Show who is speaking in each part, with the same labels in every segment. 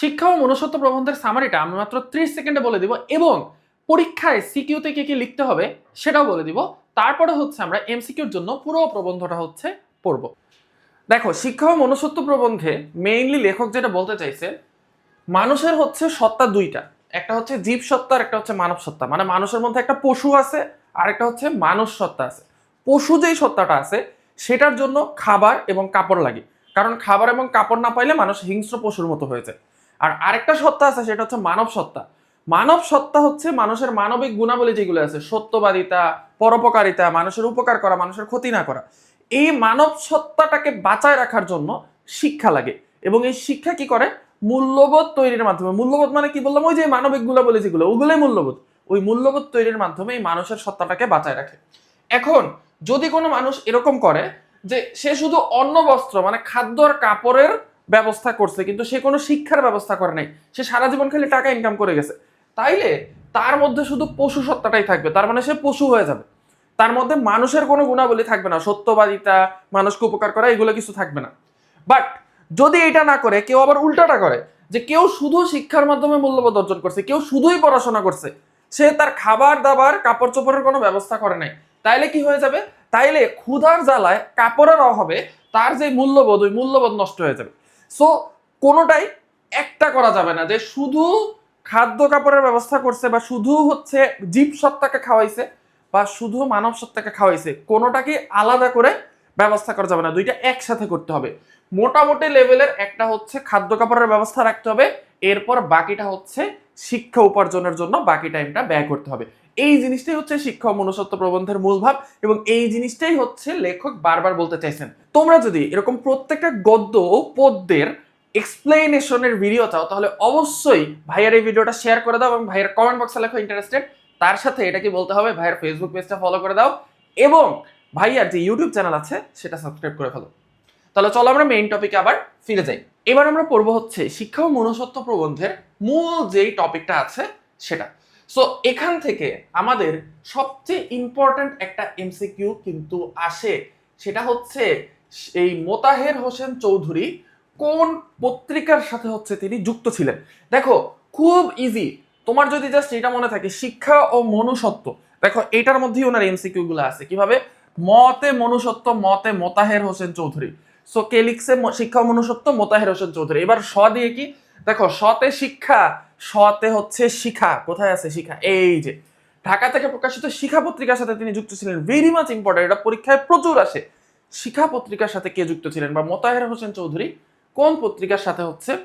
Speaker 1: শিক্ষা ও মনুষ্যত্ব প্রবন্ধের সামারিটা আমি মাত্র ত্রিশ সেকেন্ডে বলে দিব এবং পরীক্ষায় সিকিউতে কি কি লিখতে হবে সেটাও বলে দিব। তারপরে হচ্ছে আমরা এমসিকিউর জন্য পুরো প্রবন্ধটা হচ্ছে পড়ব। দেখো, শিক্ষা ও মনুষ্যত্ব প্রবন্ধে মেইনলি লেখক যেটা বলতে চাইছে, মানুষের হচ্ছে সত্তা দুইটা। একটা হচ্ছে জীব সত্তা, আর একটা হচ্ছে মানব সত্তা। মানে মানুষের মধ্যে একটা পশু আছে, আর একটা হচ্ছে মানুষ সত্তা আছে। পশু যেই সত্তাটা আছে, সেটার জন্য খাবার এবং কাপড় লাগে। কারণ খাবার এবং কাপড় না পাইলে মানুষ হিংস্র পশুর মতো হয়ে যায়। আর আরেকটা সত্তা আছে, সেটা হচ্ছে মানব সত্তা। মানব সত্তা হচ্ছে মানুষের মানবিক গুণাবলী যেগুলো আছে, সত্যবাদিতা, পরোপকারিতা, মানুষের উপকার করা, মানুষের ক্ষতি না করা। এই মানব সত্তাটাকে বাঁচায় রাখার জন্য শিক্ষা লাগে এবং এই শিক্ষা কি করে? মূল্যবোধ তৈরির মাধ্যমে। মূল্যবোধ মানে কি বললাম? ওই যে মানবিক গুণাবলী যেগুলো, ওগুলোই মূল্যবোধ। ওই মূল্যবোধ তৈরির মাধ্যমে এই মানুষের সত্তাটাকে বাঁচায় রাখে। এখন যদি কোনো মানুষ এরকম করে যে সে শুধু অন্ন, বস্ত্র মানে খাদ্য আর কাপড়ের ব্যবস্থা করছে, কিন্তু সে কোনো শিক্ষার ব্যবস্থা করে নাই। সে সারা জীবন খালি টাকা ইনকাম করে গেছে। তাইলে তার মধ্যে শুধু পশু সত্তাটাই থাকবে, তার মানে সে পশু হয়ে যাবে। তার মধ্যে মানুষের কোনো গুণাবলী থাকবে না, সত্যবাদিতা, মানুষকে উপকার করা, এগুলো কিছু থাকবে না। বাট যদি এটা না করে, কেউ আবার উল্টাটা করে, যে কেউ শুধু শিক্ষার মাধ্যমে মূল্যবোধ অর্জন করছে, কেউ শুধুই পড়াশোনা করছে, সে তার খাবার দাবার কাপড় চোপড়ের কোনো ব্যবস্থা করে নাই। তাইলে কি হয়ে যাবে? তাইলে ক্ষুধার জ্বালায় কাপড়ের অভাবে তার যে মূল্যবোধ, ওই মূল্যবোধ নষ্ট হয়ে যাবে। সো কোনোটাই একটা করা যাবে না যে শুধু খাদ্য কাপড়ের ব্যবস্থা করছে বা শুধু হচ্ছে জীব সত্তাকে খাওয়াইছে বা শুধু মানব সত্তাকে খাওয়াইছে, কোনোটাকে আলাদা করে ব্যবস্থা করা যাবে না। দুইটা একসাথে করতে হবে। মোটামুটি লেভেলের একটা হচ্ছে খাদ্য কাপড়ের ব্যবস্থা রাখতে হবে, এরপর বাকিটা হচ্ছে শিক্ষা উপার্জনের জন্য বাকি টাইমটা ব্যয় করতে হবে। এই জিনিসটাই হচ্ছে শিক্ষা মনুষ্যত্ব প্রবন্ধের মূল ভাব এবং এই জিনিসটাই হচ্ছে লেখক বারবার বলতে চাইছেন। তোমরা যদি এরকম প্রত্যেকটা গদ্য ও পদ্যের এক্সপ্লেনেশনের ভিডিও চাও, তাহলে অবশ্যই ভাইয়ের এই ভিডিওটা শেয়ার করে দাও এবং ভাইয়ের কমেন্ট বক্সে লেখো ইন্টারেস্টেড তার সাথে এটা কি বলতে হবে, ভাইয়ের ফেসবুক পেজটা ফলো করে দাও এবং ভাইয়ার যে ইউটিউব চ্যানেল আছে, সেটা সাবস্ক্রাইব করে ফেলো। তাহলে চলো আমরা মেইন টপিকে আবার ফিরে যাই। এবার আমরা পড়ব হচ্ছে শিক্ষা ও মনুষ্যত্ব প্রবন্ধের মূল যেই টপিকটা আছে, সেটা। সো এখান থেকে আমাদের সবচেয়ে ইম্পর্ট্যান্ট একটা এমসিকিউ কিন্তু আসে। সেটা হচ্ছে এই মোতাহের হোসেন চৌধুরী কোন পত্রিকার সাথে হচ্ছে তিনি যুক্ত ছিলেন। দেখো, খুব ইজি তোমার যদি জাস্ট এটা মনে থাকে, শিক্ষা ও মনুষ্যত্ব। দেখো, এটার মধ্যেই ওনার এমসিকিউ গুলো আছে। কীভাবে? মতে মনুষ্যত্ব, মতে মোতাহের হোসেন চৌধুরী। সো কে লিখছে? শিক্ষা ও মনুষ্যত্ব, মোতাহের হোসেন চৌধুরী। এবার স দিয়ে কি? দেখো, সতে শিক্ষা, সতে হচ্ছে শিখা। কোথায় আছে শিখা? এই যে, ঢাকা থেকে প্রকাশিত শিখা পত্রিকার সাথে তিনি যুক্ত ছিলেন। ভেরি মাচ ইম্পর্টেন্ট এটা পরীক্ষায় প্রচুর আসে। শিখা পত্রিকার সাথে কে যুক্ত ছিলেন বা মোতাহের হোসেন চৌধুরী কোন পত্রিকার সাথে হচ্ছে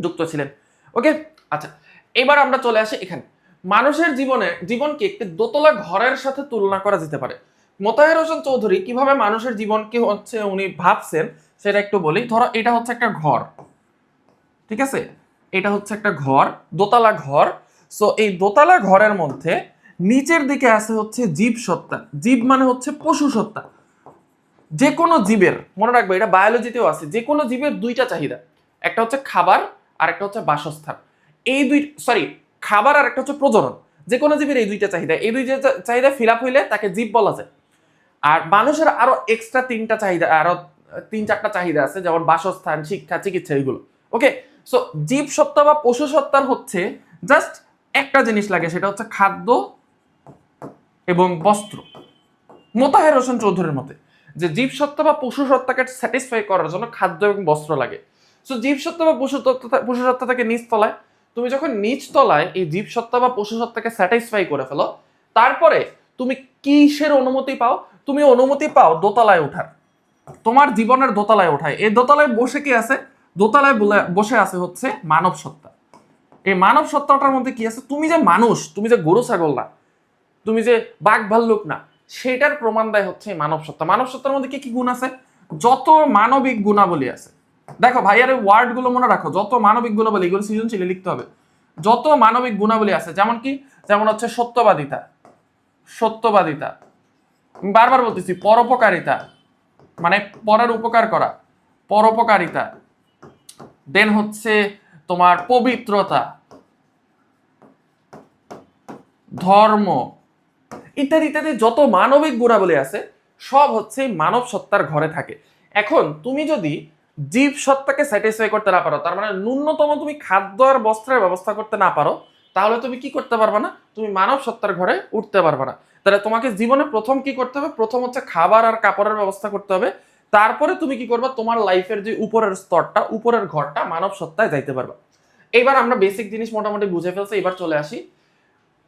Speaker 1: যুক্ত ছিলেন? ওকে আচ্ছা এবার আমরা চলে আসি এখানে। মানুষের জীবনে, জীবনকে একটি দোতলা ঘরের সাথে তুলনা করা যেতে পারে। মোতাহের হোসেন চৌধুরী কীভাবে মানুষের জীবনকে হচ্ছে উনি ভাবছেন, সেটা একটু বলি। ধরো, এটা হচ্ছে একটা ঘর। ঠিক আছে? এটা হচ্ছে একটা ঘর, দোতলা ঘর। সো এই দোতলা ঘরের মধ্যে নিচের দিকে আছে হচ্ছে জীব সত্তা। জীব মানে হচ্ছে পশু সত্তা। যে কোনো জীবের, মনে রাখবে, এটা বায়োলজিতেও আছে যে কোনো জীবের দুইটা চাহিদা। একটা হচ্ছে খাবার, আর একটা হচ্ছে বাসস্থান। এই দুই সরি খাবার আর একটা হচ্ছে প্রজনন। যে কোনো জীবের এই দুইটা চাহিদা। এই দুইটা চাহিদা ফিল আপ হইলে তাকে জীব বলা যায়। আর মানুষের আরও এক্সট্রা তিনটা চাহিদা, আরও তিন চারটা চাহিদা আছে, যেমন বাসস্থান, শিক্ষা, চিকিৎসা এগুলো ওকে সো জীব সত্তা বা পশু সত্তার হচ্ছে জাস্ট একটা জিনিস লাগে, সেটা হচ্ছে খাদ্য এবং বস্ত্র। মোতাহের হোসেন চৌধুরীর মতে, যে জীব সত্তা বা পশু সত্তাকে স্যাটিসফাই করার জন্য খাদ্য এবং বস্ত্র লাগে। সো জীব সত্তা বা পশু পশু থাকে নিচ তলায়। তুমি যখন নিচ তলায় এই জীব সত্তা বা পশু সত্তাকে স্যাটিসফাই করে ফেলো, তারপরে তুমি কিসের অনুমতি পাও? তুমি অনুমতি পাও দোতলায় ওঠার। তোমার জীবনের দোতলায় ওঠায়। এই দোতলায় বসে কি আছে? দোতলায় বসে আছে হচ্ছে মানব সত্তা। এই মানব সত্তাটার মধ্যে কি আছে? তুমি যে মানুষ, তুমি যে গরু, ছাগল না, তুমি যে বাঘ, ভাল্লুক না, সেটার প্রমাণ দেয় হচ্ছে মানব সত্তা। মানব সত্তার মধ্যে কি কি গুণ আছে? যত মানবিক গুণাবলী আছে। দেখো ভাইয়ার এই ওয়ার্ডগুলো মনে রাখো, যত মানবিক গুণাবলী, এগুলো সৃজনশীল লিখতে হবে। যত মানবিক গুণাবলী আছে, যেমন কি? যেমন হচ্ছে সত্যবাদিতা। সত্যবাদিতা। বারবার বলতেছি, পরোপকারিতা। মানে পরের উপকার করা। পরোপকারিতা। দেন হচ্ছে তোমার পবিত্রতা, ধর্ম, ইত্যাদি ইত্যাদি যত মানবিক গুণাবলী আছে, সব হচ্ছে মানব সত্তার ঘরে থাকে। এখন তুমি যদি জীব সত্তাকে স্যাটিসফাই করতে না পারো, তার মানে ন্যূনতম তুমি খাদ্য আর বস্ত্রের ব্যবস্থা করতে না পারো, তাহলে তুমি কি করতে পারবে না? তুমি মানব সত্তার ঘরে উঠতে পারবে না। তাহলে তোমাকে জীবনে প্রথম কি করতে হবে? প্রথম হচ্ছে খাবার আর কাপড়ের ব্যবস্থা করতে হবে। তারপরে তুমি কি করবা? তোমার লাইফের যে উপরের স্তরটা, উপরের ঘরটা মানব সত্তায় যাইতে পারবে। এবার আমরা বেসিক জিনিস মোটামুটি বুঝে ফেলছি, এবার চলে আসি।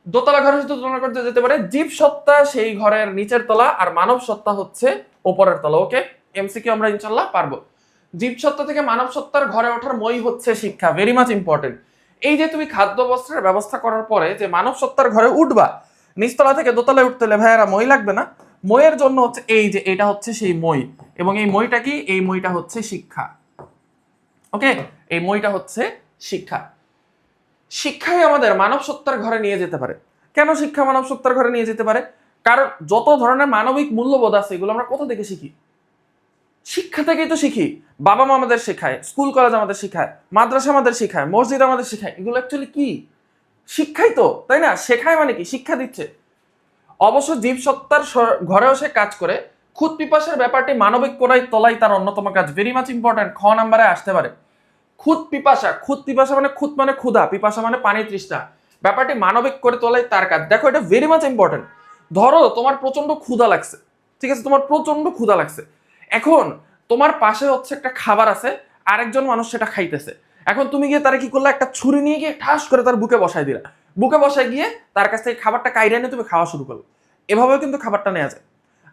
Speaker 1: দোতলা ঘরের সাথে তুলনা করতে যেতে পারে, জীব সত্তা, সেই ঘরের নিচের তলা, আর মানব সত্তা হচ্ছে ওপরের তলা, ওকে? এমসিকিউ আমরা ইনশাল্লাহ পারব। জীব সত্তা থেকে মানব সত্তার ঘরে ওঠার মই হচ্ছে শিক্ষা ভেরি মাচ ইম্পর্টেন্ট এই যে তুমি খাদ্য বস্ত্রের ব্যবস্থা করার পরে যে মানব সত্তার ঘরে উঠবা, নিচতলা থেকে দোতলায় উঠতে হলে ভাইয়ারা মই লাগবে না। মইয়ের জন্য হচ্ছে এই যে এটা হচ্ছে সেই মই। এবং এই মইটা কি? এই মইটা হচ্ছে শিক্ষা। ওকে? এই মইটা হচ্ছে শিক্ষা। শিক্ষাই আমাদের মানব সত্তার ঘরে নিয়ে যেতে পারে। কেন শিক্ষা মানব সত্তার ঘরে নিয়ে যেতে পারে? কারণ যত ধরনের মানবিক মূল্যবোধ আছে, এগুলো আমরা কোথা থেকে শিখি? শিক্ষা থেকেই তো শিখি। বাবা মা আমাদের শেখায়, স্কুল, কলেজ আমাদের শেখায়, মাদ্রাসা আমাদের শেখায়, মসজিদ আমাদের শেখায়। এগুলো অ্যাকচুয়ালি কি? শিক্ষাই তো, তাই না? শেখায় মানে কি? শিক্ষা দিচ্ছে। অবশ্য জীব সত্তার স- ঘরেও সে কাজ করে। খুদ পিপাসার ব্যাপারটি মানবিক করাই তোলাই তার অন্যতম কাজ। ভেরি মাচ ইম্পর্টেন্ট খ নাম্বারে আসতে পারে। খুদ পিপাসা খুদ পিপাসা মানে খুদ মানে ক্ষুধা, পিপাসা মানে পানি তৃষ্ণা। ব্যাপারটি মানবিক করে তোলাই তার কাজ। দেখো, এটা ভেরি মাচ ইম্পর্টেন্ট ধরো, তোমার প্রচণ্ড ক্ষুধা লাগছে। ঠিক আছে, তোমার প্রচণ্ড ক্ষুধা লাগছে। এখন তোমার পাশে হচ্ছে একটা খাবার আছে, আরেকজন মানুষ সেটা খাইতেছে। এখন তুমি গিয়ে তারা কি করলে? একটা ছুরি নিয়ে গিয়ে ঠাস করে তার বুকে বসাই দিলা। বুকে বসাই গিয়ে তার কাছ থেকে খাবারটা কাইরে নিয়ে তুমি খাওয়া শুরু করল। এভাবেও কিন্তু খাবারটা নেওয়া যায়।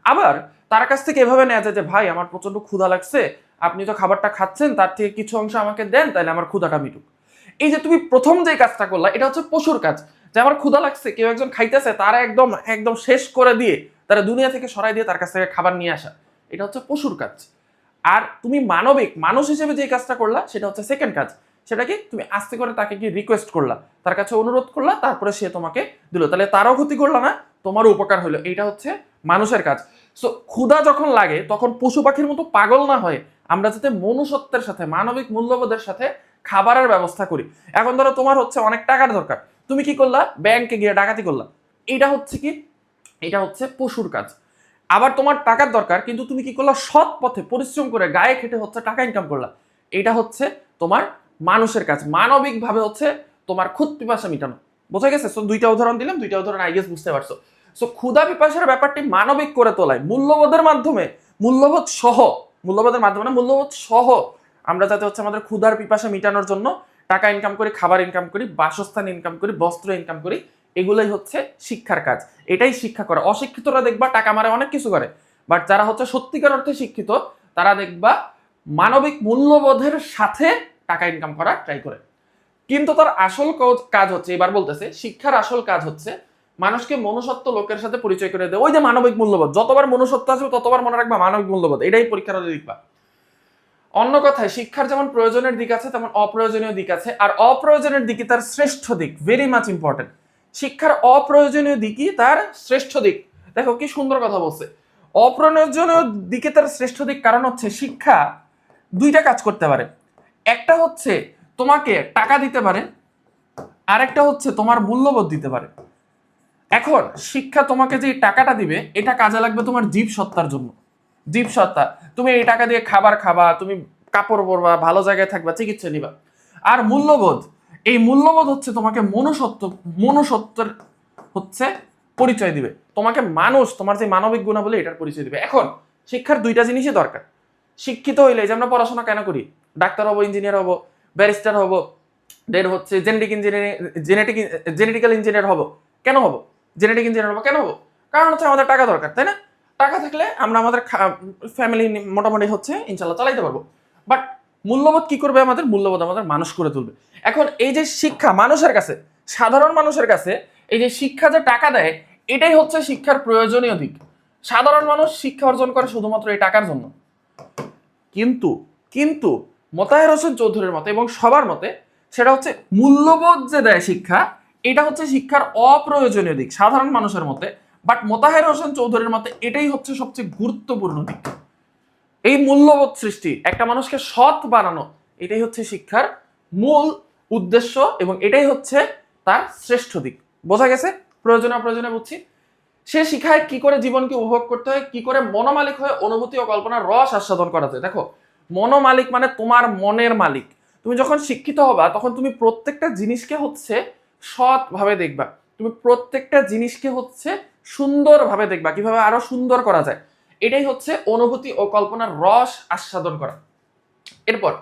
Speaker 1: আবার তার কাছ থেকে এভাবে নেওয়া যায় যে, ভাই, আমার প্রচণ্ড ক্ষুধা লাগছে। আপনি তো খাবারটা খাচ্ছেন, তার থেকে কিছু অংশ আমাকে দেন, তাহলে আমার ক্ষুধাটা মিটুক। এই যে তুমি প্রথম যে কাজটা করলা, এটা হচ্ছে পশুর কাজ। যে, আমার ক্ষুধা লাগছে, কেউ একজন খাইতেছে, তারা একদম একদম শেষ করে দিয়ে তারা দুনিয়া থেকে সরাই দিয়ে তার কাছ থেকে খাবার নিয়ে আসা। এটা হচ্ছে পশুর কাজ। আর তুমি মানবিক, মানুষ হিসেবে যে কাজটা করলা, সেটা হচ্ছে সেকেন্ড কাজ। সেটা কি তুমি আস্তে করে তাকে কি রিকোয়েস্ট করলা। তার কাছে অনুরোধ করলা, তারপরে সে তোমাকে দিল। তাহলে তারও ক্ষতি করলা না, তোমারও উপকার হলো এইটা হচ্ছে মানুষের কাজ। সো ক্ষুধা যখন লাগে, তখন পশু পাখির মতো পাগল না হয় আমরা যাতে মনুষ্যত্বের সাথে, মানবিক মূল্যবোধের সাথে খাবারের ব্যবস্থা করি। এখন ধরো তোমার হচ্ছে অনেক টাকার দরকার। তুমি কি করলা? ব্যাংকে গিয়ে ডাকাতি করলা। এটা হচ্ছে কি? এটা হচ্ছে পশুর কাজ। আবার তোমার টাকার দরকার, কিন্তু তুমি কি করলা? সৎ পথে পরিশ্রম করে গায়ে খেটে হচ্ছে টাকা ইনকাম করলা। এটা হচ্ছে তোমার মানুষের কাজ মানবিকভাবে হচ্ছে তোমার খুদ পিপাসা মিটানো। বোঝা গেছে? সো দুইটা উদাহরণ দিলাম, দুইটা উদাহরণ আই গেস বুঝতে পারছ। সো ক্ষুধা পিপাসার ব্যাপারটি মানবিক করে তোলায়। মূল্যবোধের মাধ্যমে, মূল্যবোধ সহ, মূল্যবোধের মাধ্যমে মূল্যবোধ সহ আমরা যাতে হচ্ছে আমাদের ক্ষুধার পিপাসা মিটানোর জন্য টাকা ইনকাম করি, খাবার ইনকাম করি, বাসস্থান ইনকাম করি, বস্ত্র ইনকাম করি, এগুলোই হচ্ছে শিক্ষার কাজ। এটাই শিক্ষা করে। অশিক্ষিতরা দেখবা টাকা মারে, অনেক কিছু করে। বাট যারা হচ্ছে সত্যিকার অর্থে শিক্ষিত, তারা দেখবা মানবিক মূল্যবোধের সাথে টাকা ইনকাম করা ট্রাই করে। কিন্তু তার আসল কাজ হচ্ছে, এবার বলতেছে, শিক্ষার আসল কাজ হচ্ছে মানুষকে মনুষ্যত্ব লোকের সাথে পরিচয় করে দেয় ওই যে মানবিক মূল্যবোধ, যতবার মনুষ্যত্ব আসবে ততবার মনে রাখবা মানবিক মূল্যবোধ, এটাই পরীক্ষার লিখবা। অন্য কথায়, শিক্ষার যেমন প্রয়োজনের দিক আছে, তেমন অপ্রয়োজনীয় দিক আছে, আর অপ্রয়োজনের দিকে তার শ্রেষ্ঠ দিক ভেরি মাচ ইম্পর্টেন্ট শিক্ষার অপ্রয়োজনীয় দিকই তার শ্রেষ্ঠ দিক। দেখো, কি সুন্দর কথা বলছে। অপ্রয়োজনীয় দিকে তার শ্রেষ্ঠ দিক কারণ হচ্ছে শিক্ষা দুইটা কাজ করতে পারে। একটা হচ্ছে তোমাকে টাকা দিতে পারে, আরেকটা হচ্ছে তোমার মূল্যবোধ দিতে পারে। এখন শিক্ষা তোমাকে যে টাকাটা দিবে, এটা কাজে লাগবে তোমার জীব সত্তার জন্য। জীব সত্তা, তুমি এই টাকা দিয়ে খাবার খাবা, তুমি কাপড় পরবা, ভালো জায়গায় থাকবা, চিকিৎসা নিবা। আর মূল্যবোধ, এই মূল্যবোধ হচ্ছে তোমাকে মনুষ্যত্ব, মনুষ্যত্বের হচ্ছে পরিচয় দিবে। তোমাকে মানুষ, তোমার যে মানবিক গুণাবলী, এটার পরিচয় দিবে। এখন শিক্ষার দুইটা জিনিসই দরকার। শিক্ষিত হইলে যে আমরা পড়াশোনা কেন করি? ডাক্তার হব ইঞ্জিনিয়ার হব ব্যারিস্টার হব দেন হচ্ছে genetic engineering genetic genetical engineer হব। কেন হব? জেনেটিক ইঞ্জিনিয়ার হব, কেন হব? কারণ হচ্ছে আমাদের টাকা দরকার, তাই না? টাকা থাকলে আমরা আমাদের ফ্যামিলি মোটামুটি হচ্ছে ইনশাল্লাহ চালাইতে পারব। বাট মূল্যবোধ কি করবে আমাদের? মূল্যবোধ আমাদের মানুষ করে তুলবে। এখন এই যে শিক্ষা মানুষের কাছে, সাধারণ মানুষের কাছে, এই যে শিক্ষা যে টাকা দেয়, এটাই হচ্ছে শিক্ষার প্রয়োজনীয় দিক। সাধারণ মানুষ শিক্ষা অর্জন করে শুধুমাত্র এই টাকার জন্য। কিন্তু কিন্তু মোতাহের হোসেন চৌধুরীর মতে এবং সবার মতে সেটা হচ্ছে মূল্যবোধ যে দেয় শিক্ষা, এটা হচ্ছে শিক্ষার অপ্রয়োজনীয় দিক, সাধারণ মানুষের মতে। বাট মোতাহের হোসেন চৌধুরীর মতে এটাই হচ্ছে সবচেয়ে গুরুত্বপূর্ণ দিক। এই মূল্যবোধ সৃষ্টি, একটা মানুষকে সৎ বানানো, এটাই হচ্ছে শিক্ষার মূল উদ্দেশ্য এবং এটাই হচ্ছে তার শ্রেষ্ঠ দিক। বোঝা গেছে? প্রয়োজনে অপ্রয়োজনে বুঝছি। সে শিখায় কি করে জীবনকে উপভোগ করতে হয়, কি করে মনোমালিক হয়ে অনুভূতি ও কল্পনার রস আস্বাদন করা যায়। দেখো মনোমালিক মানে তোমার মনের মালিক। তুমি যখন শিক্ষিত হবা, তখন তুমি প্রত্যেকটা জিনিসকে হচ্ছে সৎভাবে দেখবা। তুমি প্রত্যেকটা জিনিসকে হচ্ছে সুন্দরভাবে দেখবা, কীভাবে আরও সুন্দর করা যায়। এটাই হচ্ছে অনুভূতি ও কল্পনার রস আস্বাদন করা। এরপর,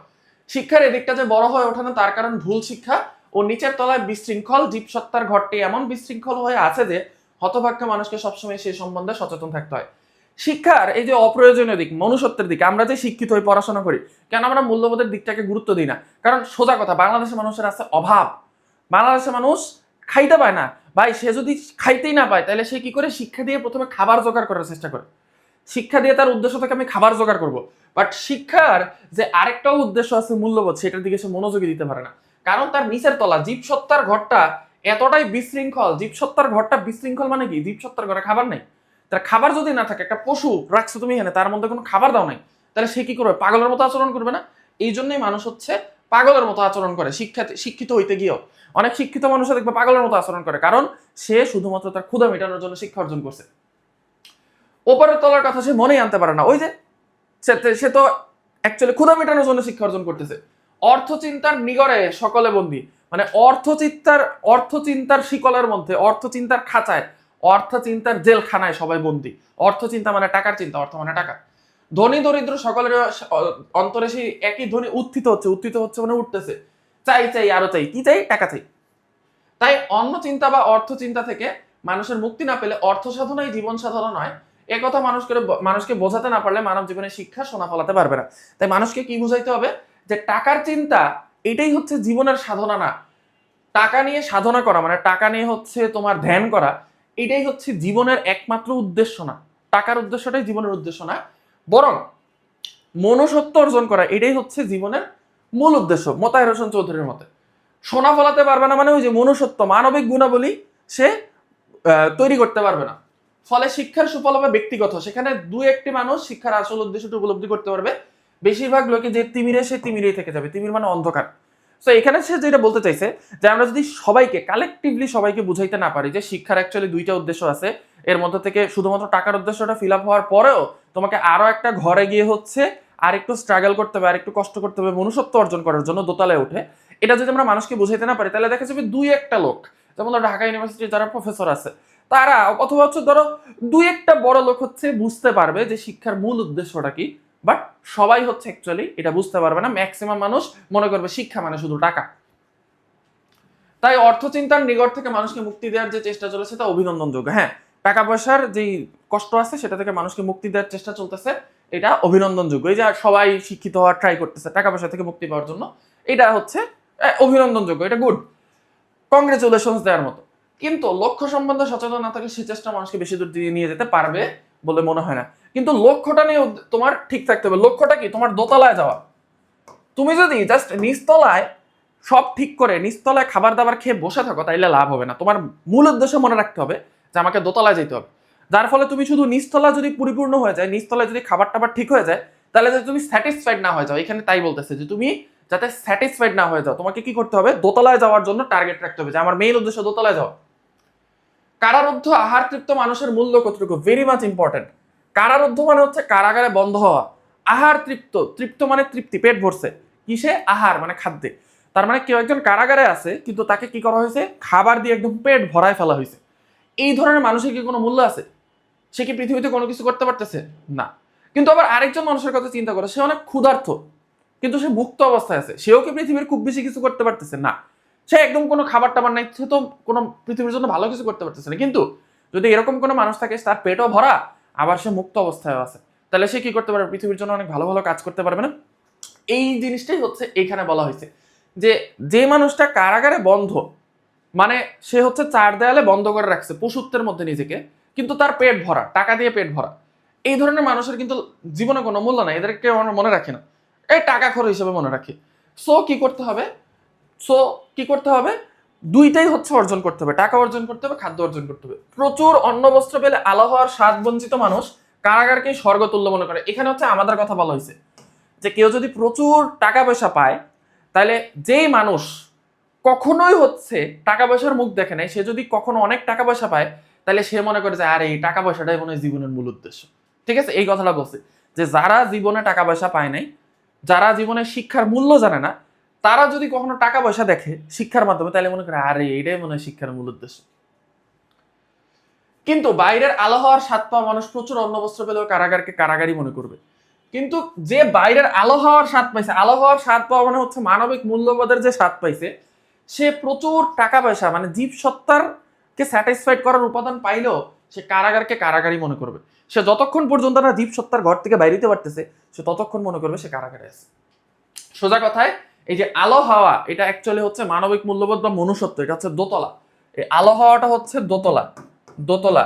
Speaker 1: শিক্ষার এদিকটা যে বড় হয়ে ওঠে না তার কারণ ভুল শিক্ষা ও নিচের তলায় বিশৃঙ্খল জীবসত্তার ঘরটি এমন বিশৃঙ্খল হয়ে আছে যে হতভাগ্য মানুষকে সবসময় সেই সম্বন্ধে সচেতন থাকতে হয়। শিক্ষার এই যে অপ্রয়োজনীয় দিক, মনুষ্যত্বের দিক, আমরা যে শিক্ষিত হয়ে পড়াশোনা করি, কেন আমরা মূল্যবোধের দিকটাকে গুরুত্ব দিই না? কারণ সোজা কথা, বাংলাদেশের মানুষের আছে অভাব। বাংলাদেশের মানুষ খাইতে পায় না। ভাই, সে যদি খাইতেই না পায়, তাহলে সে কি করে? শিক্ষা দিয়ে প্রথমে খাবার জোগাড় করার চেষ্টা করে। শিক্ষা দিয়ে তার উদ্দেশ্য থেকে আমি খাবার জোগাড় করব। বাট শিক্ষার যে আরেকটাও উদ্দেশ্য আছে মূল্যবোধ, সেটার দিকে সে মনোযোগী দিতে পারে না। কারণ তার নিচের তলা জীবসত্তার ঘরটা এতটাই বিশৃঙ্খল জীবসত্তার ঘরটা বিশৃঙ্খল মানে কি? জীবসত্তার ঘরে খাবার নেই। তার খাবার যদি না থাকে, একটা পশু রাখছো তুমি এখানে, তার মধ্যে কোনো খাবার দাও নাই, তাহলে সে কি করবে? পাগলের মতো আচরণ করবে না? এই জন্যই মানুষ হচ্ছে পাগলের মতো আচরণ করে শিক্ষা শিক্ষিত হইতে গিয়েও। অনেক শিক্ষিত মানুষ দেখবে পাগলের মতো আচরণ করে, কারণ সে শুধুমাত্র তার ক্ষুধা মেটানোর জন্য শিক্ষা অর্জন করছে। ওপরের তলার কথা সে মনেই আনতে পারে না। ওই যে, সে- সে তো অ্যাকচুয়ালি ক্ষুধা মেটানোর জন্য শিক্ষা অর্জন করতেছে। অর্থচিন্তার নিগড়ে সকলে বন্দী। মানে অর্থচিন্তার অর্থচিন্তার শিকলের মধ্যে, অর্থচিন্তার খাঁচায় অর্থচিন্তার জেলখানায় সবাই বন্দী। অর্থচিন্তা মানে টাকার চিন্তা, অর্থ মানে টাকা। ধনী দরিদ্র সকলের অন্তরে সেই একই ধ্বনি উত্থিত হচ্ছে উত্থিত হচ্ছে মানে উঠতেছে। চাই চাই, আরও চাই, কি চাই? টাকা চাই। তাই অন্য চিন্তা বা অর্থ চিন্তা থেকে মানুষের মুক্তি না পেলে অর্থ সাধনাই জীবন সাধনা নয়। এ কথা মানুষ করে মানুষকে বোঝাতে না পারলে মানব জীবনে শিক্ষা শোনা ফলাতে পারবে না। তাই মানুষকে কি বুঝাইতে হবে? যে টাকার চিন্তা এটাই হচ্ছে জীবনের সাধনা না। টাকা নিয়ে সাধনা করা মানে টাকা নিয়ে হচ্ছে তোমার ধ্যান করা। এটাই হচ্ছে জীবনের একমাত্র উদ্দেশ্য না। টাকার উদ্দেশ্যটাই জীবনের উদ্দেশ্য না। বরং মনুষ্যত্ব অর্জন করা, এটাই হচ্ছে জীবনের মূল উদ্দেশ্য, মোতায়ের হোসেন চৌধুরীর মতে। সোনা ফলাতে পারবে না মানে ওই যে মনুষ্যত্ব, মানবিক গুণাবলী সে তৈরি করতে পারবে না। ফলে শিক্ষার সুফল হবে ব্যক্তিগত। সেখানে দু একটি মানুষ শিক্ষার আসল উদ্দেশ্যটা উপলব্ধি করতে পারবে। বেশিরভাগ লোকে যে তিমিরে, সে তিমিরেই থেকে যাবে। তিমির মানে অন্ধকার। তো এখানে সে যেটা বলতে চাইছে যে আমরা যদি সবাইকে কালেকটিভলি সবাইকে বুঝাইতে না পারি যে শিক্ষার অ্যাকচুয়ালি দুইটা উদ্দেশ্য আছে, এর মধ্যে থেকে শুধুমাত্র টাকার উদ্দেশ্যটা ফিল আপ হওয়ার পরেও তোমাকে আরও একটা ঘরে গিয়ে হচ্ছে আর একটু স্ট্রাগল করতে হবে আর একটু কষ্ট করতে হবে, মনুষ্যত্ব অর্জন করার জন্য দোতলায় উঠে। এটা যদি আমরা মানুষকে বুঝাইতে না পারি, তাহলে দেখা যাবে দুই একটা লোক, যেমন ধরো ঢাকা ইউনিভার্সিটির যারা প্রফেসর আছে, তারা অথবা হচ্ছে ধরো দুই একটা বড় লোক হচ্ছে বুঝতে পারবে যে শিক্ষার মূল উদ্দেশ্যটা কি। বাট সবাই হচ্ছে অ্যাকচুয়ালি এটা বুঝতে পারবে না ম্যাক্সিমাম মানুষ মনে করবে শিক্ষা মানে শুধু টাকা। তাই অর্থচিন্তার নিগড় থেকে মানুষকে মুক্তি দেওয়ার যে চেষ্টা চলেছে তা অভিনন্দনযোগ্য। হ্যাঁ টাকা পয়সার যেই কষ্ট আছে সেটা থেকে মানুষকে মুক্তি দেওয়ার চেষ্টা চলতেছে, এটা অভিনন্দনযোগ্য। এই যে সবাই শিক্ষিত হওয়ার ট্রাই করতেছে টাকা পয়সা থেকে মুক্তি পাওয়ার জন্য, এটা হচ্ছে অভিনন্দনযোগ্য, এটা গুড কংগ্রেচুলেশনস দেওয়ার মতো। কিন্তু লক্ষ্য সম্বন্ধে সচেতন না থাকলে সে চেষ্টা মানুষকে বেশি দূর দিয়ে নিয়ে যেতে পারবে বলে মনে হয় না। কিন্তু লক্ষ্যটা নিয়ে তোমার ঠিক থাকতে হবে। লক্ষ্যটা কি? তোমার দোতলায় যাওয়া। তুমি যদি জাস্ট নিচতলায় সব ঠিক করে নিচতলায় খাবার দাবার খেয়ে বসে থাকো, তাইলে লাভ হবে না। তোমার মূল উদ্দেশ্য মনে রাখতে হবে যে আমাকে দোতলায় যেতে হবে। যার ফলে তুমি শুধু নিচতলা যদি পরিপূর্ণ হয়ে যায়, নিচতলায় যদি খাবার টাবার ঠিক হয়ে যায়, তাহলে যদি তুমি স্যাটিসফাইড না হয়ে যাও। এখানে তাই বলতেছে যে তুমি যাতে স্যাটিসফাইড না হয়ে যাও, তোমাকে কি করতে হবে? দোতলায় যাওয়ার জন্য টার্গেট রাখতে হবে যে আমার মেইন উদ্দেশ্য দোতলায় যাওয়া। কারারুদ্ধ আহার তৃপ্ত মানুষের মূল্য কতটুকু? ভেরি মাচ ইম্পর্টেন্ট কারারুদ্ধ মানে হচ্ছে কারাগারে বন্ধ হওয়া। আহার তৃপ্ত তৃপ্ত মানে তৃপ্তি, পেট ভরছে। কিসে? আহার মানে খাদ্যে। তার মানে কেউ একজন কারাগারে আছে, কিন্তু তাকে কি করা হয়েছে? খাবার দিয়ে একদম পেট ভরায় ফেলা হয়েছে। এই ধরনের মানুষের কি কোনো মূল্য আছে? সে কি পৃথিবীতে কোনো কিছু করতে পারতেছে? না। কিন্তু আবার আরেকজন মানুষের কথা চিন্তা করে, সে অনেক ক্ষুধার্থ কিন্তু সে মুক্ত অবস্থায় আছে। সেও কি পৃথিবীর খুব বেশি কিছু করতে পারতেছে? না। সে একদম কোনো খাবার টাবার নাই, সে তো কোনো পৃথিবীর জন্য ভালো কিছু করতে পারতেছে না। কিন্তু যদি এরকম কোনো মানুষ থাকে তার পেটও ভরা, আবার সে মুক্ত অবস্থায় আছে। তাহলে সে কি করতে পারবে? পৃথিবীর জন্য অনেক ভালো ভালো কাজ করতে পারবে না? এই জিনিসটাই হচ্ছে এইখানে বলা হয়েছে যে যে মানুষটা কারাগারে বন্ধ মানে সে হচ্ছে চার দেয়ালে বন্ধ করে রাখছে পশুত্বের মধ্যে নিজেকে, কিন্তু তার পেট ভরা, টাকা দিয়ে পেট ভরা। এই ধরনের মানুষের কিন্তু জীবনে কোনো মূল্য নাই, এদেরকে মনে রাখি না। এই টাকা খরচ হিসেবে মনে রাখি। সো কি করতে হবে? সো কি করতে হবে? দুইটাই হচ্ছে অর্জন করতে হবে। টাকা অর্জন করতে হবে, খাদ্য অর্জন করতে হবে। প্রচুর অন্ন, বস্ত্র পেলে আলো হওয়ার স্বাদ বঞ্চিত মানুষ কারাগারকে স্বর্গতুল্য মনে করে। এখানে হচ্ছে আমাদের কথা বলা হয়েছে যে কেউ যদি প্রচুর টাকা পয়সা পায়, তাহলে যেই মানুষ কখনোই হচ্ছে টাকা পয়সার মুখ দেখে নাই, সে যদি কখনো অনেক টাকা পয়সা পায়, তাহলে সে মনে করে যে, আরে, এই টাকা পয়সাটাই মনে হয় জীবনের মূল উদ্দেশ্য। ঠিক আছে? এই কথাটা বলছে যে, যারা জীবনে টাকা পয়সা পায় নাই, যারা জীবনে শিক্ষার মূল্য জানে না তারা যদি কখনো টাকা পয়সা দেখে শিক্ষার মাধ্যমে, তাহলে মনে করে, আরে, এটাই মনে হয় শিক্ষার মূল উদ্দেশ্য। কিন্তু বাইরের আলো হওয়ার স্বাদ পাওয়া মানুষ প্রচুর অন্ন, বস্ত্র পেলেও কারাগারকে কারাগারই মনে করবে। কিন্তু যে বাইরের আলো হওয়ার স্বাদ পাইছে, আলো হওয়ার স্বাদ পাওয়া মানে হচ্ছে মানবিক মূল্যবোধের যে স্বাদ পাইছে, সে প্রচুর টাকা পয়সা মানে জীব সত্তার কে স্যাটিসফাইড করার উপাদান পাইলেও সে কারাগারকে কারাগারই মনে করবে। সে যতক্ষণ পর্যন্ত না জীব সত্তার ঘর থেকে বাইরেতে পারতেছে, সে ততক্ষণ মনে করবে সে কারাগারে আছে। সোজা কথায় এই যে আলো হাওয়া, এটা অ্যাকচুয়ালি হচ্ছে মানবিক মূল্যবোধ বা মনুষ্যত্ব, এটা হচ্ছে দোতলা। এই আলো হাওয়াটা হচ্ছে দোতলা দোতলা।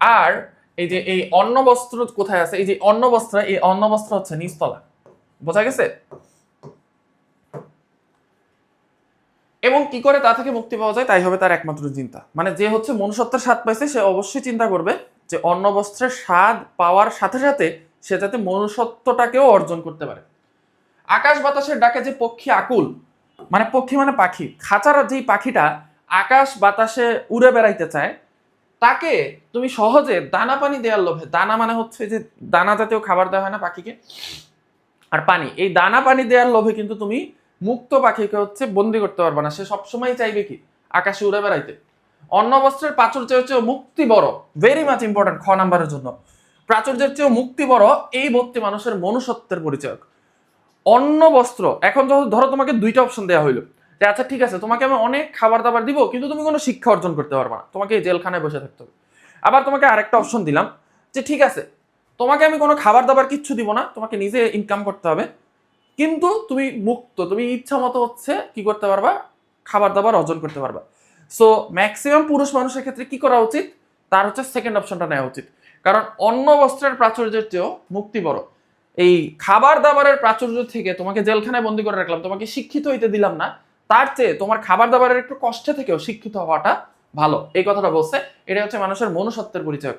Speaker 1: আর এই যে এই অন্ন বস্ত্র কোথায় আছে? এই যে অন্ন বস্ত্র, এই অন্ন বস্ত্র হচ্ছে নিচতলা। বোঝা গেছে? এবং কি করে তা থেকে মুক্তি পাওয়া যায়? তাই হবে তার একমাত্র চিন্তা। মানে যে হচ্ছে মনুষ্যত্বের স্বাদ পাইছে, সে অবশ্যই চিন্তা করবে যে অন্ন বস্ত্রের স্বাদ পাওয়ার সাথে সাথে সে যাতে মনুষ্যত্বটাকেও অর্জন করতে পারে। আকাশ বাতাসের ডাকে যে পক্ষী আকুল মানে পক্ষী মানে পাখি, খাঁচার যেই পাখিটা আকাশ বাতাসে উড়ে বেড়াইতে চায়, তাকে তুমি সহজে দানা পানি দেওয়ার লোভে, দানা মানে হচ্ছে যে দানা জাতীয় খাবার দেওয়া হয় না পাখিকে, আর পানি, এই দানা পানি দেওয়ার লোভে কিন্তু তুমি মুক্ত পাখিকে হচ্ছে বন্দি করতে পারবে না, সে সবসময় চাইবে কি? আকাশে উড়ে বেড়াইতে। অন্ন বস্ত্রের প্রাচুর্যের চেয়েও মুক্তি বড় ভেরি মাচ ইম্পর্টেন্ট খ নাম্বারের জন্য। প্রাচুর্যের চেয়েও মুক্তি বড় এই ভক্তি মানুষের মনুষ্যত্বের পরিচয়ক। অন্ন বস্ত্র। এখন ধরো তোমাকে দুইটা অপশন দেওয়া হইল। আচ্ছা ঠিক আছে, তোমাকে আমি অনেক খাবার দাবার দিব, কিন্তু তুমি কোনো শিক্ষা অর্জন করতে পারবে না। তোমাকে জেলখানায় বসে থাকতে হবে। আবার তোমাকে আরেকটা অপশন দিলাম, যে ঠিক আছে, তোমাকে আমি কোনো খাবার দাবার কিচ্ছু দিব না, তোমাকে নিজে ইনকাম করতে হবে। কিন্তু তুমি মুক্ত, তুমি ইচ্ছা মতো হচ্ছে কি করতে পারবা? খাবার দাবার অর্জন করতে পারবা। সো ম্যাক্সিমাম পুরুষ মানুষের ক্ষেত্রে কি করা উচিত? তার হচ্ছে সেকেন্ড অপশনটা নেওয়া উচিত। কারণ অন্য বস্ত্রের প্রাচুর্যের চেয়েও মুক্তি বড়। এই খাবার দাবারের প্রাচুর্য থেকে তোমাকে জেলখানায় বন্দি করে রাখলাম, তোমাকে শিক্ষিত হইতে দিলাম না, তার চেয়ে তোমার খাবার দাবারের একটু কষ্টে থেকেও শিক্ষিত হওয়াটা ভালো। এই কথাটা বলছে এটা হচ্ছে মানুষের মনুষ্যত্বের পরিচয়।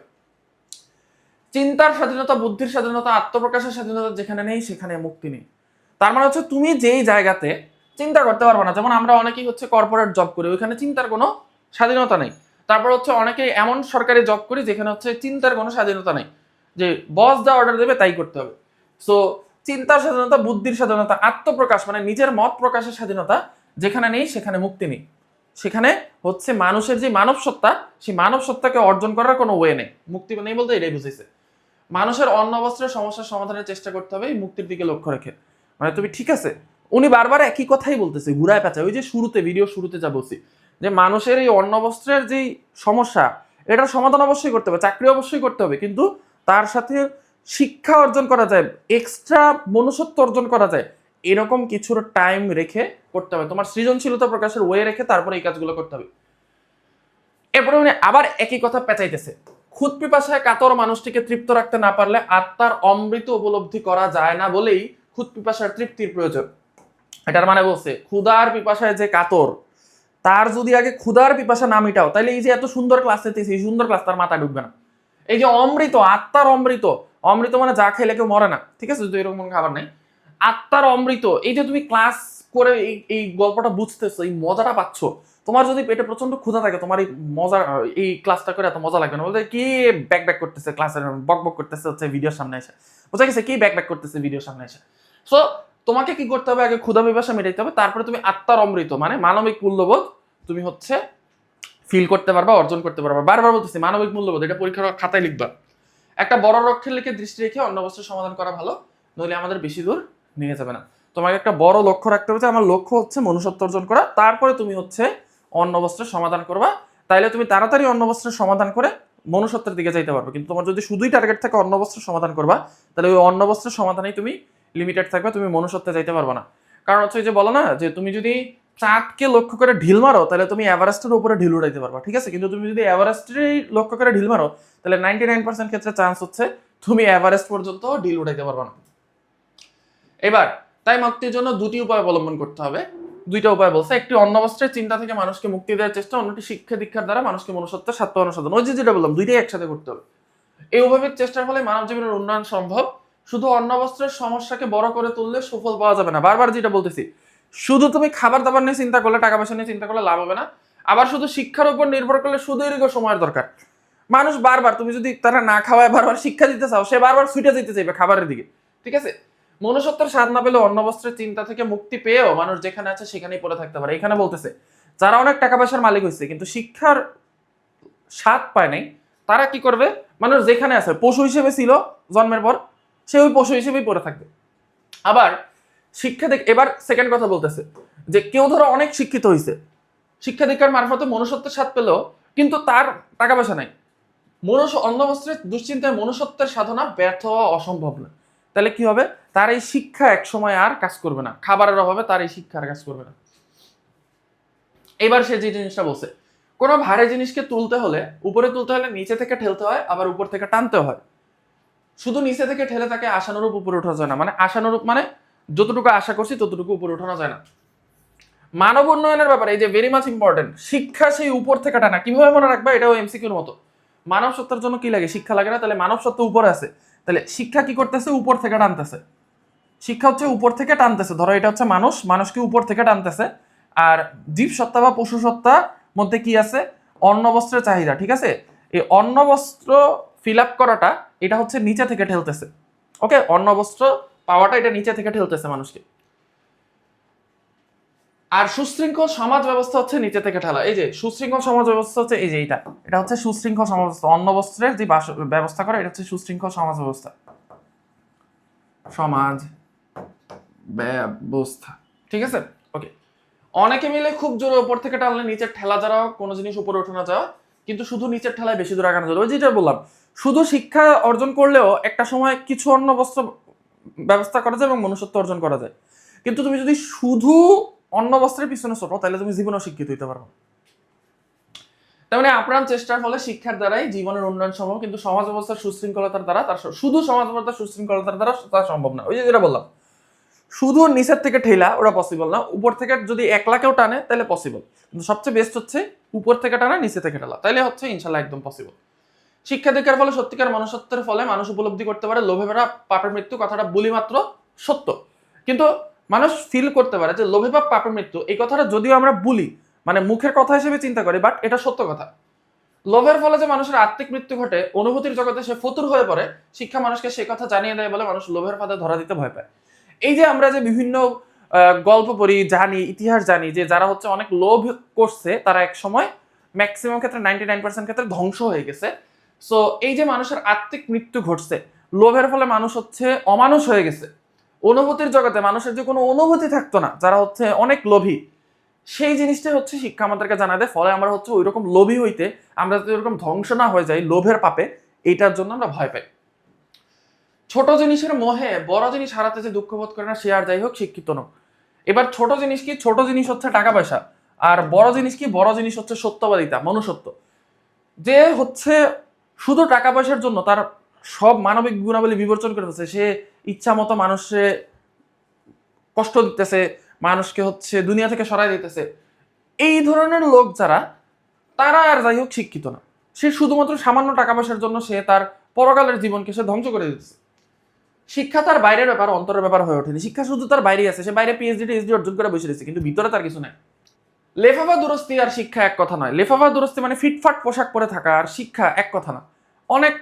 Speaker 1: চিন্তার স্বাধীনতা, বুদ্ধির স্বাধীনতা, আত্মপ্রকাশের স্বাধীনতা যেখানে নেই, সেখানে মুক্তি নেই। তার মানে হচ্ছে তুমি যেই জায়গাতে চিন্তা করতে পারবে না, যেমন আমরা অনেকেই হচ্ছে কর্পোরেট জব করি, ওইখানে চিন্তার কোনো স্বাধীনতা নেই। তারপর হচ্ছে অনেকে এমন সরকারি জব করি, যেখানে হচ্ছে চিন্তার কোনো স্বাধীনতা নেই। যে বস যা অর্ডার দেবে, তাই করতে হবে। সো চিন্তার স্বাধীনতা, বুদ্ধির স্বাধীনতা, আত্মপ্রকাশ মানে নিজের মত প্রকাশের স্বাধীনতা, যেখানে নেই, সেখানে মুক্তি নেই। সেখানে হচ্ছে মানুষের যে মানব সত্তা, সেই মানব সত্তাকে অর্জন করার কোনো ওয়ে নেই। মুক্তি নেই বলতে এটাই বুঝেছে মানুষের অন্ন বস্ত্রের সমস্যার সমাধানের চেষ্টা করতে হবে, এই মুক্তির দিকে লক্ষ্য রেখে। মানে তুমি ঠিক আছে, উনি বারবার একই কথাই বলতেছে, ঘুরায় পেঁচা ওই যে শুরুতে ভিডিও শুরুতে যা বলছি, যে মানুষের এই অন্ন, বস্ত্রের যেই সমস্যা, এটার সমাধান অবশ্যই করতে হবে, চাকরি অবশ্যই করতে হবে, কিন্তু তার সাথে শিক্ষা অর্জন করা যায় এক্সট্রা মনুষ্যত্ব অর্জন করা যায়, এরকম কিছুর টাইম রেখে করতে হবে। তোমার সৃজনশীলতা প্রকাশের ওয়ে রেখে তারপরে এই কাজগুলো করতে হবে। এরপরে উনি আবার একই কথা পেঁচাইতেছে। খুদ পিপাসায় কাতর মানুষটিকে তৃপ্ত রাখতে না পারলে আত্মার অমৃত উপলব্ধি করা যায় না বলেই খুদ পিপাসার তৃপ্তির প্রয়োজন। এটার মানে বলছে, ক্ষুধার পিপাসায় যে কাতর, তার যদি আগে ক্ষুধার পিপাসা না মিটাও তাহলে এই যে এত সুন্দর ক্লাস এই সুন্দর ক্লাস তার মাথায় ঢুকবে না। এই যে অমৃত, আত্মার অমৃত অমৃত মানে যা খেলে কেউ মরে না, ঠিক আছে? যদি এরকম কোনো খাবার নেই। আত্মার অমৃত, এই যে তুমি ক্লাস করে এই এই গল্পটা বুঝতেছো, এই মজাটা পাচ্ছ, তোমার যদি পেটে প্রচণ্ড ক্ষুধা থাকে, তোমার এই মজা, এই ক্লাসটা করে এত মজা লাগবে না। বলতে কি ব্যাক ব্যাক করতেছে ক্লাসের বক বক করতেছে হচ্ছে ভিডিওর সামনে এসে। বোঝা গেছে কি ব্যাক ব্যাক করতেছে ভিডিওর সামনে এসে। সো তোমাকে কি করতে হবে? আগে ক্ষুধা বিভাষা মেটাইতে হবে, তারপরে তুমি আত্মার অমৃত মানে মানবিক মূল্যবোধ তুমি হচ্ছে ফিল করতে পারবা, অর্জন করতে পারবা। বারবার বলতেছি, মানবিক মূল্যবোধ, এটা পরীক্ষার খাতায় লিখবা। একটা বড় লক্ষ্যের লিখে দৃষ্টি রেখে অন্য অবস্থার সমাধান করা ভালো, নইলে আমাদের বেশি দূর নিয়ে যাবে না। তোমাকে একটা বড় লক্ষ্য রাখতে হবে যে আমার লক্ষ্য হচ্ছে মনুষ্যত্ব অর্জন করা, তারপরে তুমি হচ্ছে অন্য বস্ত্রের সমাধান করবা। তাইলে তুমি তাড়াতাড়ি অন্য বস্ত্রের সমাধান করে মনুষ্যত্বের দিকে যাইতে পারবে। কিন্তু তোমার যদি শুধুই টার্গেট থাকে অন্য বস্ত্রের সমাধান করবা, তাহলে ওই অন্য বস্ত্রের সমাধানেই তুমি লিমিটেড থাকবে, তুমি মনুষ্যত্বে যাইতে পারবে না। কারণ হচ্ছে যে বলো না, যে তুমি যদি চাঁদকে লক্ষ্য করে ঢিল মারো, তাহলে তুমি এভারেস্টের উপরে ঢিল উড়াইতে পারবা, ঠিক আছে? কিন্তু তুমি যদি এভারেস্টেরই লক্ষ্য করে ঢিল মারো, তাহলে নাইনটি নাইন পার্সেন্ট ক্ষেত্রে চান্স হচ্ছে তুমি এভারেস্ট পর্যন্ত ঢিল উঠাইতে পারবা না। এবার তাই মুক্তির জন্য দুটি উপায় অবলম্বন করতে হবে। দুইটা উপায় বলছে, একটি অন্নবস্ত্রের চিন্তা থেকে মানুষকে মুক্তি দেওয়ার চেষ্টা, অন্যটি শিক্ষা দীক্ষার দ্বারা মানুষকে মনুষ্যত্বের স্বার্থ অনুসাধন ওই যে যেটা বললাম, দুইটাই একসাথে করতে হবে। এই উভয়ের চেষ্টার ফলে মানব জীবনের উন্নয়ন সম্ভব। শুধু অন্নবস্ত্রের সমস্যাকে বড় করে তুললে সুফল পাওয়া যাবে না। বারবার যেটা বলতেছি শুধু তুমি খাবার দাবার নিয়ে চিন্তা করলে টাকা পয়সা নিয়ে চিন্তা করলে লাভ হবে না। আবার শুধু শিক্ষার উপর নির্ভর করলে সুদীর্ঘ সময়ের দরকার। মানুষ বারবার, তুমি যদি তারা না খাওয়ায় বারবার শিক্ষা দিতে চাও, সে বারবার ছুটে যেতে চাইবে খাবারের দিকে, ঠিক আছে? মনুষ্যত্বের স্বাদ না পেলে অন্ন বস্ত্রের চিন্তা থেকে মুক্তি পেয়েও মানুষ যেখানে আছে সেখানেই পড়ে থাকতে পারে। এখানে বলতেছে, যারা অনেক টাকা পয়সার মালিক হয়েছে, কিন্তু শিক্ষার স্বাদ পায় নাই, তারা কি করবে? মানুষ যেখানে আছে পশু হিসেবে ছিল জন্মের পর, সে ওই পশু হিসেবেই পড়ে থাকবে। আবার শিক্ষা দেখ এবার সেকেন্ড কথা বলতেছে, যে কেউ ধরো অনেক শিক্ষিত হয়েছে শিক্ষা দীক্ষার মারফতে মনুষ্যত্বের স্বাদ পেলেও কিন্তু তার টাকা পয়সা নাই। মনুষ্য অন্ধবস্ত্রের দুশ্চিন্তায় মনুষ্যত্বের সাধনা ব্যর্থ হওয়া অসম্ভব না। তাহলে কি হবে? তার এই শিক্ষা এক সময় আর কাজ করবে না। খাবারের অভাবে তার এই শিক্ষা আর কাজ করবে না। এবার সে যে জিনিসটা বলছে, কোনো ভারী জিনিসকে তুলতে হলে, উপরে তুলতে হলে নিচে থেকে ঠেলতে হয়, আবার উপর থেকে টানতে হয়। শুধু নিচে থেকে ঠেলে তাকে আশানুরূপ উপরে ওঠা যায় না। মানে আশানুরূপ মানে যতটুকু আশা করছি, ততটুকু উপরে ওঠানো যায় না। মানব উন্নয়নের ব্যাপারে এই যে ভেরি মাচ ইম্পর্টেন্ট শিক্ষা সেই উপর থেকে টানা। কীভাবে মনে রাখবা? এটাও এমসিকিউর মতো। মানব সত্তার জন্য কি লাগে? শিক্ষা লাগে না? তাহলে মানব সত্তা উপরে আছে। তাহলে শিক্ষা কি করতেছে? উপর থেকে টানতেছে। শিক্ষা হচ্ছে উপর থেকে টানতেছে। ধরো এটা হচ্ছে মানুষ। মানুষকে উপর থেকে টানতেছে। আর জীব সত্তা বা পশু সত্তা মধ্যে কি আছে? অন্ন বস্ত্রের চাহিদা, ঠিক আছে? এই অন্ন বস্ত্র ফিল আপ করাটা, এটা হচ্ছে নিচে থেকে ঠেলতেছে। ওকে অন্ন বস্ত্র পাওয়াটা এটা নিচে থেকে ঠেলতেছে মানুষকে। আর সুশৃঙ্খল সমাজ ব্যবস্থা হচ্ছে নিচে থেকে ঠেলা। এই যে, সুশৃঙ্খল সমাজ ব্যবস্থা হচ্ছে এই যে এইটা। এটা হচ্ছে সুশৃঙ্খল সমাজ ব্যবস্থা। অন্ন বস্ত্রের যে ব্যবস্থা করে, এটা হচ্ছে সুশৃঙ্খল সমাজ ব্যবস্থা। সমাজ ব্যবস্থা। ঠিক আছে? ওকে অনেকে মিলে খুব জোরে উপর থেকে টানলে নিচের ঠেলা যারা কোনো জিনিস উপরে ওঠে না যাওয়া। কিন্তু শুধু নিচের ঠেলায় বেশি দূর আগানো যাবে। ওই যেটা বললাম, শুধু শিক্ষা অর্জন করলেও একটা সময় কিছু অন্য বস্ত্র ব্যবস্থা করা যায় এবং মনুষ্যত্ব অর্জন করা যায়। কিন্তু তুমি যদি শুধু অন্ন বস্ত্রের পিছনে ছোটো, তাহলে তুমি জীবনেও শিক্ষিত হইতে পারো না। তার মানে আপ্রাণ চেষ্টার ফলে শিক্ষার দ্বারাই জীবনের উন্নয়ন সম্ভব কিন্তু সমাজ ব্যবস্থার সুশৃঙ্খলতার দ্বারা তার শুধু সমাজ ব্যবস্থার সুশৃঙ্খলতার দ্বারা তা সম্ভব না। ওই যে যেটা বললাম, শুধু নিচের থেকে ঠেলা, ওটা পসিবল না। উপর থেকে যদি এক লাখেও টানে, তাহলে পসিবল কিন্তু সবচেয়ে বেস্ট হচ্ছে উপর থেকে টানা, নিচে থেকে ঠেলা। তাহলে হচ্ছে ইনশাল্লাহ একদম পসিবল শিক্ষা দীক্ষার ফলে সত্যিকার মনুষ্যত্বের ফলে মানুষ উপলব্ধি করতে পারে, লোভে ভরা পাপের মৃত্যু, কথাটা বলি মাত্র সত্য। কিন্তু মানুষ ফিল করতে পারে যে লোভে পাপ পাপের মৃত্যু, এই কথাটা যদিও আমরা বলি মানে মুখের কথা হিসেবে চিন্তা করি বাট এটা সত্য কথা। লোভের ফলে যে মানুষের আত্মিক মৃত্যু ঘটে, অনুভূতির জগতে সে ফতুর হয়ে পড়ে, শিক্ষা মানুষকে সে কথা জানিয়ে দেয় বলে মানুষ লোভের ফাঁদে ধরা দিতে ভয় পায়। এই যে আমরা যে বিভিন্ন গল্প পড়ি, জানি, ইতিহাস জানি, যে যারা হচ্ছে অনেক লোভ করছে, তারা এক সময় ম্যাক্সিমাম ক্ষেত্রে নাইনটি নাইন পার্সেন্ট ক্ষেত্রে ধ্বংস হয়ে গেছে। সো এই যে মানুষের আত্মিক মৃত্যু ঘটছে, লোভের ফলে মানুষ হচ্ছে অমানুষ হয়ে গেছে। অনুভূতির জগতে মানুষের যে কোনো অনুভূতি থাকতো না, যারা হচ্ছে অনেক লোভী, সেই জিনিসটাই হচ্ছে শিক্ষা আমাদেরকে জানা দেয়। ফলে আমরা হচ্ছে ওই রকম লোভী হইতে, আমরা যদি ওরকম ধ্বংস না হয়ে যাই, লোভের পাপে, এইটার জন্য আমরা ভয় পাই। ছোট জিনিসের মোহে বড় জিনিস হারাতে যে দুঃখ বোধ করে না, সে আর যাই হোক শিক্ষিত নয়। এবার ছোট জিনিস কি? ছোট জিনিস হচ্ছে টাকা পয়সা, আর বড় জিনিস কি? বড় জিনিস হচ্ছে সত্যবাদিতা, মনুষ্যত্ব। যে হচ্ছে শুধু টাকা পয়সার জন্য, তার সব মানবিক গুণাবলী বিবর্চন করতেছে সে ইচ্ছা মতো মানুষে কষ্ট দিতেছে, মানুষকে হচ্ছে দুনিয়া থেকে সরাই দিতেছে। এই ধরনের লোক যারা, তারা আর যাই হোক শিক্ষিত না। সে শুধুমাত্র সামান্য টাকা পয়সার জন্য সে তার পরকালের জীবনকে সে ধ্বংস করে দিতেছে। শিক্ষা তার বাইরের ব্যাপার, অন্তরের ব্যাপার হয়ে ওঠেনি। শিক্ষা শুধু তার বাইরেই আছে। সে বাইরে পিএইচডি টিএইচডি অর্জন করে বসে রয়েছে, কিন্তু ভিতরে তার কিছু নাই। লেফাফা দুরস্তি আর শিক্ষা এক কথা নয়। লেফাফা দুরস্তি মানে ফিটফাট পোশাক পরে থাকা আর শিক্ষা এক কথা না। অনেক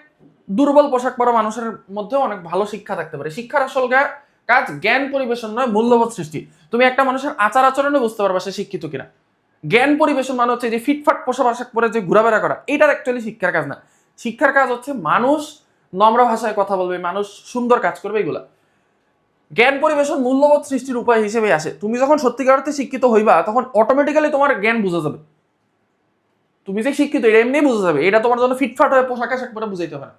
Speaker 1: দুর্বল পোশাক পরা মানুষের মধ্যেও অনেক ভালো শিক্ষা থাকতে পারে। শিক্ষার আসল কাজ জ্ঞান পরিবেশন নয়, মূল্যবোধ সৃষ্টি। তুমি একটা মানুষের আচার আচরণে বুঝতে পারবা সে শিক্ষিত কিনা। জ্ঞান পরিবেশন মানে হচ্ছে যে ফিটফাট পোশাক আশাক পরে যে ঘোরাফেরা করা। এটার অ্যাকচুয়ালি শিক্ষার কাজ না। শিক্ষার কাজ হচ্ছে মানুষ নম্র ভাষায় কথা বলবে, মানুষ সুন্দর কাজ করবে, এগুলা। জ্ঞান পরিবেশন মূল্যবোধ সৃষ্টির উপায় হিসেবে আসে। তুমি যখন সত্যিকার অর্থে শিক্ষিত হইবা, তখন অটোমেটিক্যালি তোমার জ্ঞান বুঝে যাবে। তুমি যে শিক্ষিত, এটা এমনি বুঝে যাবে। এটা তোমার জন্য ফিটফাট হয়ে পোশাক আশাক পরে বুঝাইতে হবে না।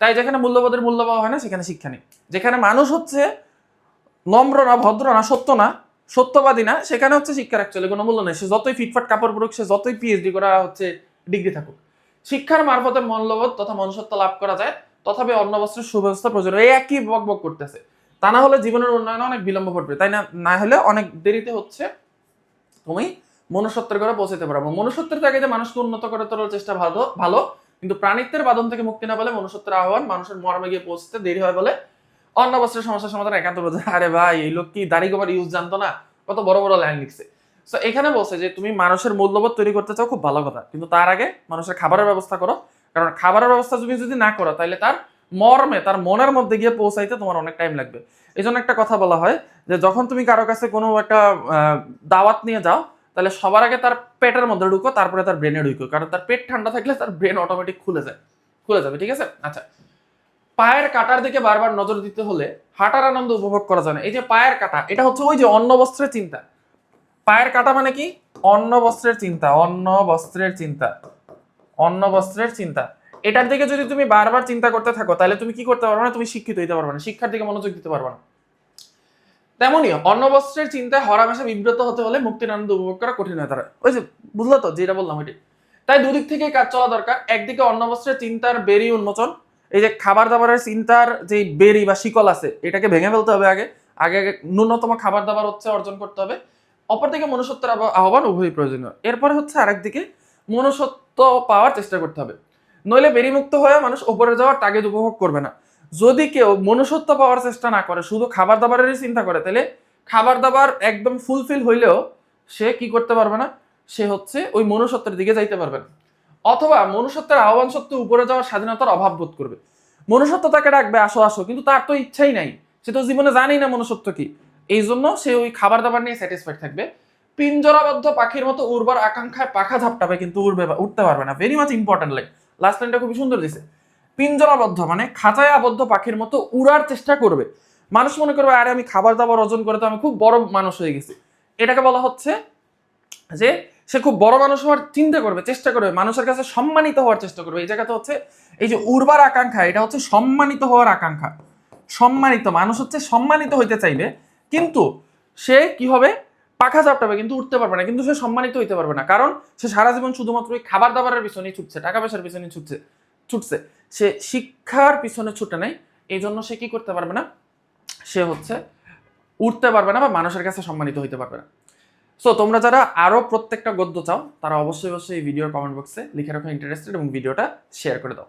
Speaker 1: তাই যেখানে মূল্যবোধের মূল্য পাওয়া হয় না, সেখানে শিক্ষা নেই। যেখানে মানুষ হচ্ছে নম্র না, ভদ্র না, সত্য না, সত্যবাদী না, সেখানে হচ্ছে শিক্ষার অ্যাকচুয়ালি কোনো মূল্য নেই। সে যতই ফিটফাট কাপড় পরুক, সে যতই পিএইচডি করা হচ্ছে ডিগ্রি থাকুক। শিক্ষার মারফতে মূল্যবোধ তথা মনুষ্যত্ব লাভ করা যায়, তথাপি অন্য বস্ত্রের সুব্যবস্থা প্রয়োজন এই একই বক বক করতেছে। তা না হলে জীবনের উন্নয়নে অনেক বিলম্ব ঘটবে, তাই না? না হলে অনেক দেরিতে হচ্ছে তুমি মনুষ্যত্বের করে পৌঁছাতে পারব মনুষ্যত্বের তাগিদে মানুষকে উন্নত করে তোলার চেষ্টা ভালো ভালো, কিন্তু প্রাণিত্বের বাদন থেকে মুক্তি না পেলে মনুষ্যত্বের আহ্বান মানুষের মর্মে গিয়ে পৌঁছতে দেরি হয় বলে অন্য বস্ত্রের সমস্যার সমাধান একান্ত বোঝে আরে ভাই, এই লোক কি দাড়ি গোবার ইউজ জানতো না? কত বড় বড় লাইন লিখছে। তো এখানে বলছে যে তুমি মানুষের মূল্যবোধ তৈরি করতে চাও খুব ভালো কথা, কিন্তু তার আগে মানুষের খাবারের ব্যবস্থা করো। কারণ খাবারের ব্যবস্থা তুমি যদি না করো তাহলে তার মর্মে, তার মনের মধ্যে গিয়ে পৌঁছাইতে তোমার অনেক টাইম লাগবে। এই জন্য একটা কথা বলা হয় যে, যখন তুমি কারও কাছে কোনো একটা দাওয়াত নিয়ে যাও, তাহলে সবার আগে তার পেটের মধ্যে ঢুকো, তারপরে তার ব্রেনে ঢুকো। কারণ তার পেট ঠান্ডা থাকলে তার ব্রেন অটোমেটিক খুলে যায়। খুলে যাবে, ঠিক আছে? আচ্ছা। পায়ের কাটার দিকে বারবার নজর দিতে হলে হাঁটার আনন্দ উপভোগ করা যায় না। এই যে পায়ের কাটা, এটা হচ্ছে ওই যে অন্ন বস্ত্রের চিন্তা। পায়ের কাটা মানে কি? অন্ন বস্ত্রের চিন্তা, অন্ন বস্ত্রের চিন্তা, অন্ন বস্ত্রের চিন্তা। এটার দিকে যদি তুমি বারবার চিন্তা করতে থাকো, তাহলে তুমি কি করতে পারবে না? তুমি শিক্ষিত হইতে পারবে না। শিক্ষার দিকে মনোযোগ দিতে পারবে না। তেমনই অন্ন বস্ত্রের চিন্তায় হরামেশা বিব্রত হতে হলে মুক্তির উপভোগ করা কঠিন হয়ে দাঁড়ায়। ওই যে বুঝলো তো, যেটা বললাম ওইটি তাই দুদিক থেকে কাজ চলা দরকার। একদিকে অন্ন বস্ত্রের চিন্তার বেরি উন্মোচন, এই যে খাবার দাবারের চিন্তার যে বেরি বা শিকল আছে, এটাকে ভেঙে ফেলতে হবে আগে। আগে আগে ন্যূনতম খাবার দাবার হচ্ছে অর্জন করতে হবে। অপরদিকে মনুষ্যত্বের আহ্বান উভয়ই প্রয়োজনীয়। এরপরে হচ্ছে আরেকদিকে মনুষ্যত্ব পাওয়ার চেষ্টা করতে হবে। নইলে বেরিমুক্ত হয়ে মানুষ ওপরে যাওয়ার তাগিদ উপভোগ করবে না। যদি কেউ মনুষ্যত্ব পাওয়ার চেষ্টা না করে, শুধু খাবার দাবারেরই চিন্তা করে, তাহলে খাবার দাবার একদম ফুলফিল হইলেও সে কি করতে পারবে না? সে হচ্ছে ওই মনুষ্যত্বের দিকে যাইতে পারবে না। অথবা মনুষ্যত্বের আহ্বান সত্ত্বেও উপরে যাওয়ার স্বাধীনতার অভাব বোধ করবে। মনুষ্যত্ব তাকে ডাকবে, আসো আসো। কিন্তু তার তো ইচ্ছাই নাই। সে তো জীবনে জানেই না মনুষ্যত্ব কি। এই জন্য সে ওই খাবার দাবার নিয়ে স্যাটিসফাইড থাকবে। পিঞ্জরাবদ্ধ পাখির মতো উর্বর আকাঙ্ক্ষায় পাখা ঝাপটাবে, কিন্তু উড়বে উঠতে পারবে না। Very much important line last লাইনটা খুবই সুন্দর দিছে। পিঞ্জরাবদ্ধ মানে খাঁচায় আবদ্ধ পাখির মতো উড়ার চেষ্টা করবে। মানুষ মনে করবে, আরে, আমি খাবার দাবার অর্জন করে তো আমি খুব বড় মানুষ হয়ে গেছি। এটাকে বলা হচ্ছে যে, সে খুব বড় মানুষ হওয়ার চিন্তা করবে, চেষ্টা করবে, মানুষের কাছে সম্মানিত হওয়ার চেষ্টা করবে। এই জায়গাতে হচ্ছে, এই যে উর্বার আকাঙ্ক্ষা, এটা হচ্ছে সম্মানিত হওয়ার আকাঙ্ক্ষা। সম্মানিত, মানুষ হচ্ছে সম্মানিত হইতে চাইবে, কিন্তু সে কি হবে? পাখা চাপটাবে কিন্তু উঠতে পারবে না, কিন্তু সে সম্মানিত হইতে পারবে না। কারণ সে সারা জীবন শুধুমাত্র ওই খাবার দাবারের পিছনেই ছুটছে, টাকা পয়সার পিছনে ছুটছে ছুটছে। সে শিক্ষার পিছনে ছুটে নেই এই জন্য সে কি করতে পারবে না? সে হচ্ছে উঠতে পারবে না বা মানুষের কাছে সম্মানিত হইতে পারবে না। সো তোমরা যারা আরও প্রত্যেকটা গদ্য চাও, তারা অবশ্যই অবশ্যই এই ভিডিওর কমেন্ট বক্সে লিখে রাখো ইন্টারেস্টেড এবং ভিডিওটা শেয়ার করে দাও।